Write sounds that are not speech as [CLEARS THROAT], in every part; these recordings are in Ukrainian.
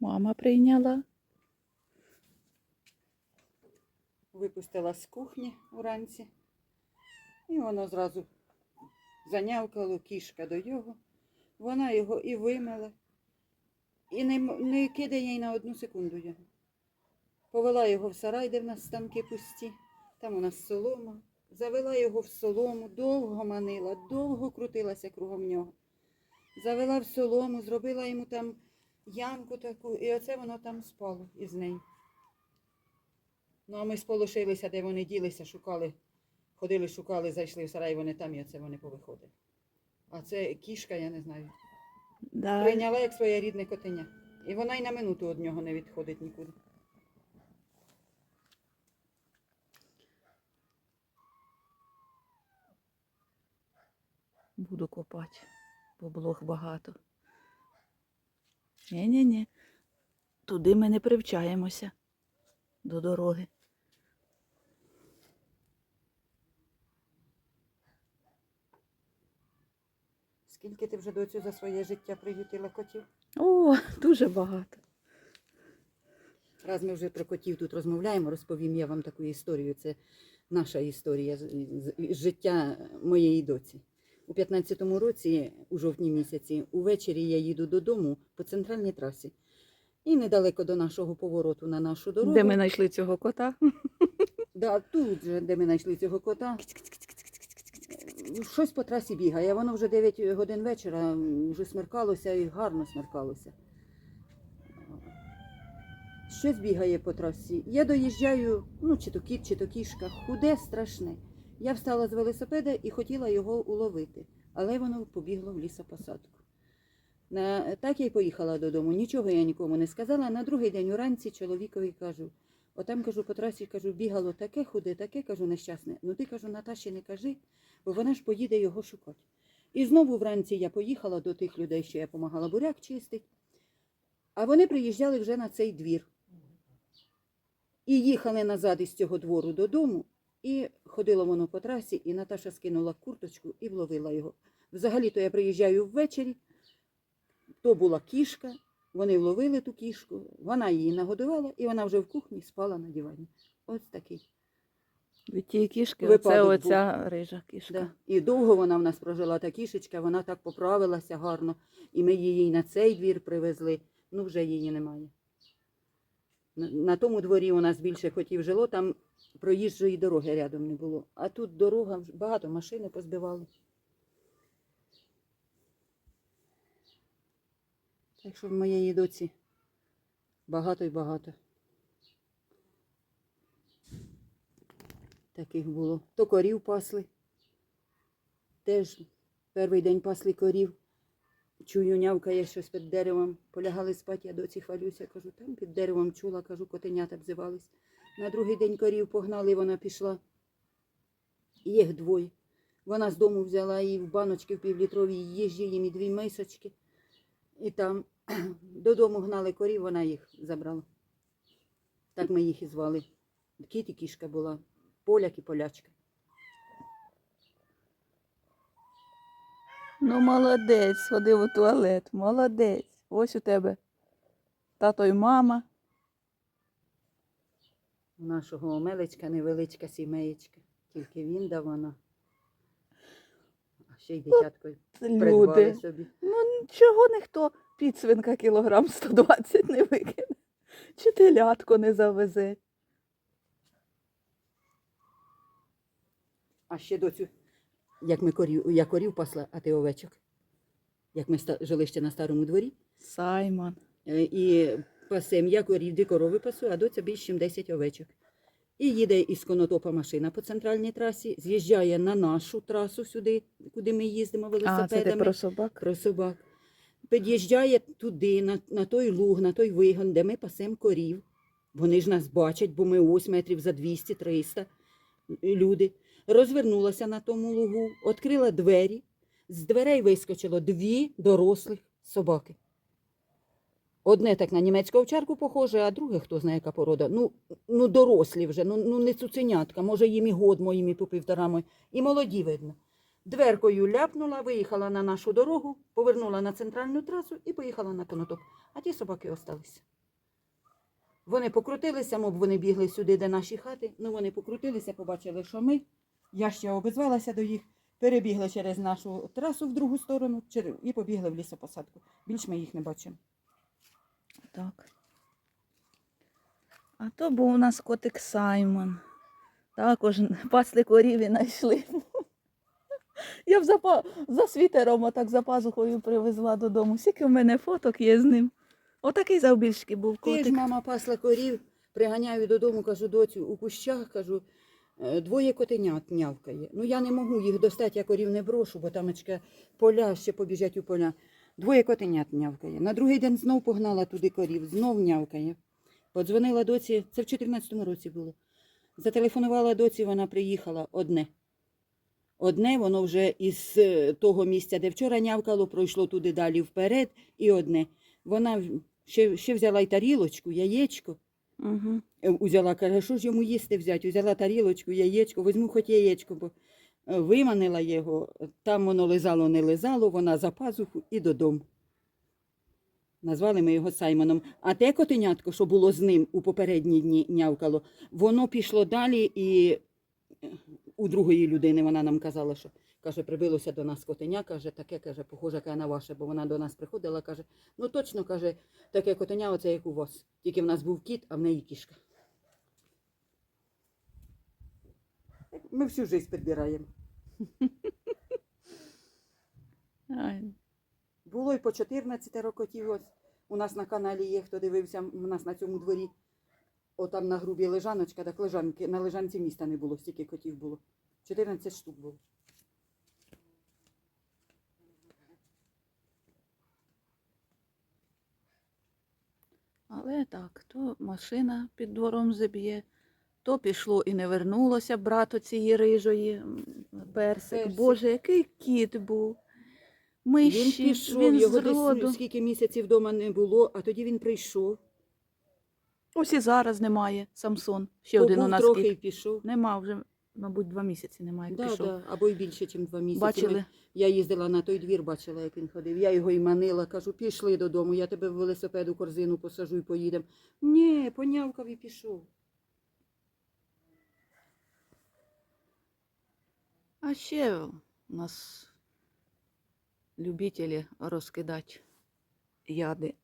Мама прийняла. Випустила з кухні уранці, і воно зразу занявкало кішка до його. Вона його і вимила, і не не кидає й на одну секунду його. Повела його в сарай, де в нас станки пусті, там у нас солома. Завела його в солому, довго манила, довго крутилася кругом нього. Завела в солому, зробила йому там ямку таку, і оце воно там спало із нею. Ну, а ми сполошилися, де вони ділися, шукали, ходили, шукали, зайшли в сарай, вони там, і оце вони повиходили. А це кішка, я не знаю. Да. Прийняла як своє рідне котеня. І вона й на минуту від нього не відходить нікуди. Буду копати, бо блох багато. Ні-ні-ні. Туди ми не привчаємося до дороги. Скільки ти вже доцю за своє життя приютила котів? О, дуже багато. Раз ми вже про котів тут розмовляємо, розповім я вам таку історію. Це наша історія з життя моєї доці. У 15-му році, у жовтні місяці, увечері я їду додому по центральній трасі. І недалеко до нашого повороту на нашу дорогу. Де ми знайшли цього кота? [LAUGHS] Да, тут же, де ми знайшли цього кота. Щось по трасі бігає. Воно вже 9 годин вечора, вже смеркалося і гарно смеркалося. Щось бігає по трасі. Я доїжджаю, ну, чи то кіт, чи то кішка, худе, страшне. Я встала з велосипеда і хотіла його уловити, але воно побігло в лісопосадку. На, так я й поїхала додому. Нічого я нікому не сказала. На другий день уранці чоловікові кажу: Отам кажу, по трасі кажу, бігало таке худе, таке кажу, нещасне. Ну ти кажу, Наташі не кажи, бо вона ж поїде його шукати. І знову вранці я поїхала до тих людей, що я допомагала буряк чистити. А вони приїжджали вже на цей двір. І їхали назад із цього двору додому, і ходило воно по трасі, і Наташа скинула курточку і вловила його. Взагалі-то я приїжджаю ввечері, то була кішка, вони вловили ту кішку, вона її нагодувала, і вона вже в кухні спала на дивані. Ось такий. Від тієї кішки, оце Випадок оця рижа кішка. Да. І довго вона в нас прожила та кішечка, вона так поправилася гарно. І ми її на цей двір привезли. Ну, вже її немає. На, на тому дворі у нас більше котів жило, там проїжджої дороги рядом не було. А тут дорога, багато машини позбивали. Так що в моєї доці багато і багато. Таких було. То корів пасли. Теж перший день пасли корів. Чую, нявкає щось під деревом. Полягали спати, я доці хвалюся. Кажу, там під деревом чула, кажу, котенята обзивались. На другий день корів погнали, вона пішла. Їх двоє. Вона з дому взяла її в баночки в півлітровій їжі, їм і дві мисочки. І там [CLEARS THROAT] додому гнали корів, вона їх забрала. Так ми їх і звали. Кіт і кішка була, поляк і полячка. Ну, молодець, сходив у туалет. Молодець. Ось у тебе тато й мама. У нашого Омелечка невеличка сімеєчка. Тільки він да вона. А ще й дитятко придбали собі. Ну, чого ніхто підсвинка кілограм 120 не викине? Чи телятко не завезе? А ще доцю, як ми корів, я корів пасла, а ти овечок. Як ми жили ще на старому дворі. Саймон. Е, І пасем я корів, дві корови пасу, а доця більш ніж 10 овечок. І їде із конотопа машина по центральній трасі, з'їжджає на нашу трасу сюди, куди ми їздимо А, це велосипедами. про собак? про собак. Під'їжджає туди, на, на той луг, на той вигон, де ми пасемо корів. Вони ж нас бачать, бо ми ось метрів за 200-300 люди. Розвернулася на тому лугу, відкрила двері. З дверей вискочило дві дорослих собаки. Одне так на німецьку овчарку похоже, а друге, хто знає, яка порода. Ну, ну дорослі вже, ну, ну не цуценятка, може їм і год моїм і по півтора. І молоді видно. Дверкою ляпнула, виїхала на нашу дорогу, повернула на центральну трасу і поїхала на конотоп. А ті собаки осталися. Вони покрутилися, мов вони бігли сюди, де наші хати. Ну вони покрутилися, побачили, що ми. Я ще обізвалася до їх, перебігли через нашу трасу в другу сторону і побігли в лісопосадку. Більш ми їх не бачимо. Так. А то був у нас котик Саймон. Також [LAUGHS] пасли корів і знайшли. [LAUGHS] Я б за, за світером отак за пазухою привезла додому. Скільки в мене фоток є з ним. Отакий завбільшки був Ти ж мама пасла корів, приганяю додому, кажу, доцю, у кущах, кажу, «е, двоє котенят нявкає. Ну я не можу їх достати, я корів не брошу, бо там поля ще побіжать у поля. Двоє котенят нявкає. На другий день знов погнала туди корів, знов нявкає. Подзвонила доці, це в 14-му році було. Зателефонувала доці, вона приїхала одне. Одне, воно вже із е, того місця, де вчора нявкало, пройшло туди далі вперед, і одне. Вона ще, ще взяла й тарілочку, яєчко. Угу. Узяла, каже, що ж йому їсти взяти? Взяла тарілочку, яєчко, візьму хоч яєчко, бо виманила його, там воно лизало, не лизало, вона за пазуху і додому. Назвали ми його Саймоном. А те котенятко, що було з ним у попередні дні нявкало, воно пішло далі і е, у другої людини вона нам казала, що каже, прибилося до нас котеня, каже, таке каже, похоже на ваше, бо вона до нас приходила, каже, ну точно каже, таке котеня, оце як у вас. Тільки в нас був кіт, а в неї кішка. Ми всю життя підбираємо. Було й по 14 рокотів. Ось у нас на каналі є, хто дивився, у нас на цьому дворі. Отам на грубі лежаночка, так лежанки, на лежанці міста не було, стільки котів було. 14 штук було. Але так, то машина під двором заб'є, то пішло і не вернулося брат цієї рижої персик. Персик. Боже, який кіт був. Він Миші, пішов, він його з роду. десь скільки місяців вдома не було, а тоді він прийшов. Ось і зараз немає Самсон. Ще один у нас трохи кіт. і пішов. Нема вже, мабуть, два місяці немає. як Да, пішов. да, або й більше, ніж два місяці. Бачили? Я їздила на той двір, бачила, як він ходив. Я його і манила, кажу, пішли додому, я тебе в велосипеду корзину посажу і поїдемо. Ні, понявкав і пішов. А ще у нас любителі розкидати яди.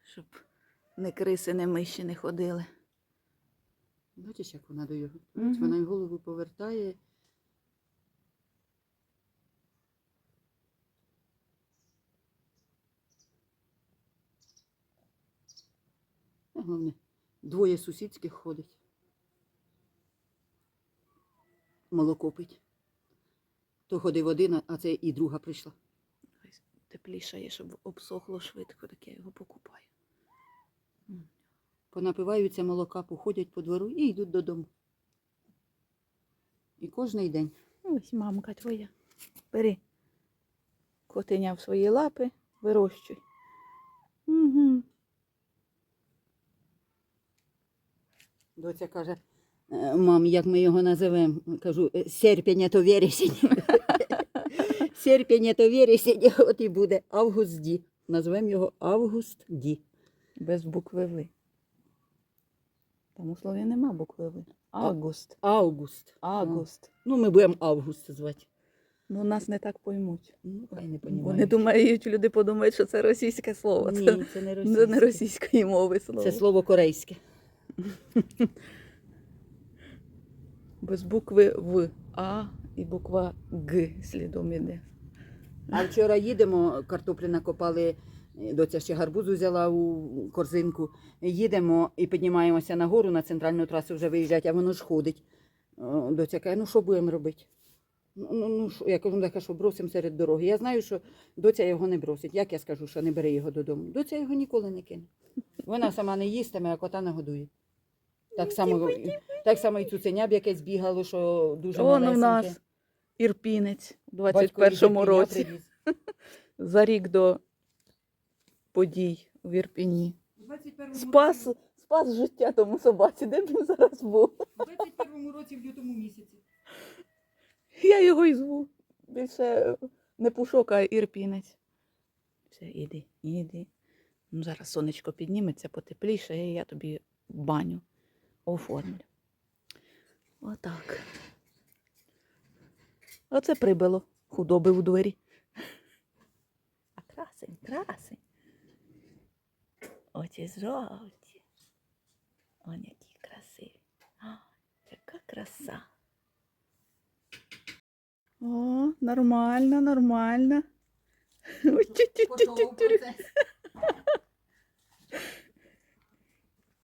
Щоб не криси, не миші не ходили. Бачиш, як вона до його. Мгм. Вона й голову повертає. Головне, двоє сусідських ходить. Молоко пить. То ходив один, а це і друга прийшла. Ось Теплішає, щоб обсохло швидко, так я його покупаю. Понапиваються молока, походять по двору і йдуть додому. І кожний день. Ось мамка твоя. Бери котеня в свої лапи, вирощуй. Угу. Доця каже, «Е, мам, як ми його називемо? Кажу, «Е, серпень то вересень. [LAUGHS] серпень то вересень, [LAUGHS] от і буде Август Ді. Назвемо його Август Ді. Без букви В. Там у слові нема букви В. Август. Август. Август. Ну, ми будемо Август звати. Ну, нас не так поймуть. Ну, хай не Вони думають, люди подумають, що це російське слово. Ні, це не це не російської мови слово. Це слово корейське. [LAUGHS] Без букви В. А і буква Г слідом іде. А вчора їдемо, картоплі накопали, доця ще гарбузу взяла у корзинку. Їдемо і піднімаємося на гору на центральну трасу вже виїжджати, а воно ж ходить. Доця каже, ну що будемо робити? Ну, ну, ну що? Я кажу, ну, така, що бросимо серед дороги. Я знаю, що доця його не бросить. Як я скажу, що не бери його додому? Доця його ніколи не кине. Вона сама не їстиме, а кота не годує. Так само, так само і цуценя б якесь бігало, що дуже Он у малесеньке. нас ірпінець у Батько 21-му її році. привіз. [LAUGHS] За рік до подій в Ірпіні. У 21-му Спас, спас життя тому собаці, де б він зараз був. У 21-му році в лютому місяці. Я його і зву. Більше не пушок, а ірпінець. Все, іди, іди. Ну, зараз сонечко підніметься, потепліше, і я тобі баню оформлю. Отак. Оце прибило худоби у двері. А красень, красень. Очі жовті. Он які красиві. А, яка краса. О, нормально, нормально. Ой, тю-тю-тю-тю-тю.